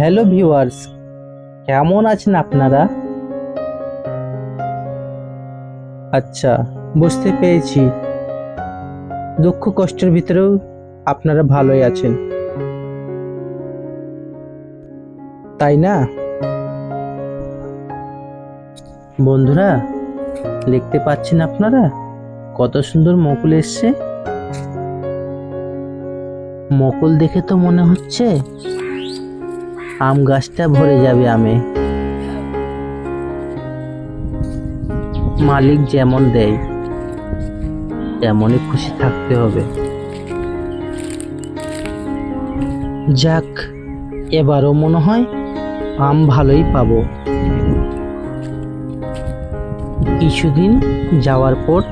Hello viewers, কেমন আছেন আপনারা? আচ্ছা বুঝতে পেরেছি। দুঃখ কষ্টের ভিতরেও আপনারা ভালোই আছেন। তাই না? বন্ধুরা, দেখতে পাচ্ছেন আপনারা? কত সুন্দর মকুল এসছে। মকুল দেখে তো মনে হচ্ছে আম গাছটা ভরে যাবে আমে। মালিক যেমন দেয়, তেমনই খুশি থাকতে হবে। যাক, এবারও মনে হয় আম ভালোই পাবো। কিছুদিন যাওয়ার পর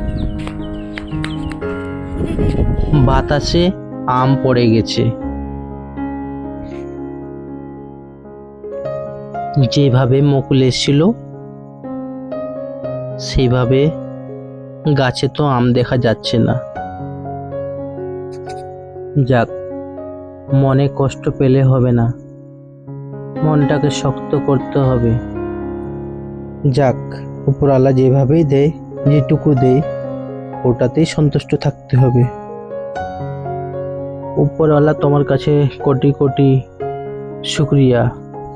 বাতাসে আম পড়ে গেছে। যেভাবে মুকুল এসেছিল সেইভাবে গাছে তো আম দেখা যাচ্ছে না। যাক, মনে কষ্ট পেলে হবে না। মনটাকে শক্ত করতে হবে। যাক, উপরওয়ালা যেভাবেই দেয়, যেটুকু দেয়, ওটাতেই সন্তুষ্ট থাকতে হবে। উপরওয়ালা তোমার কাছে কোটি কোটি শুক্রিয়া।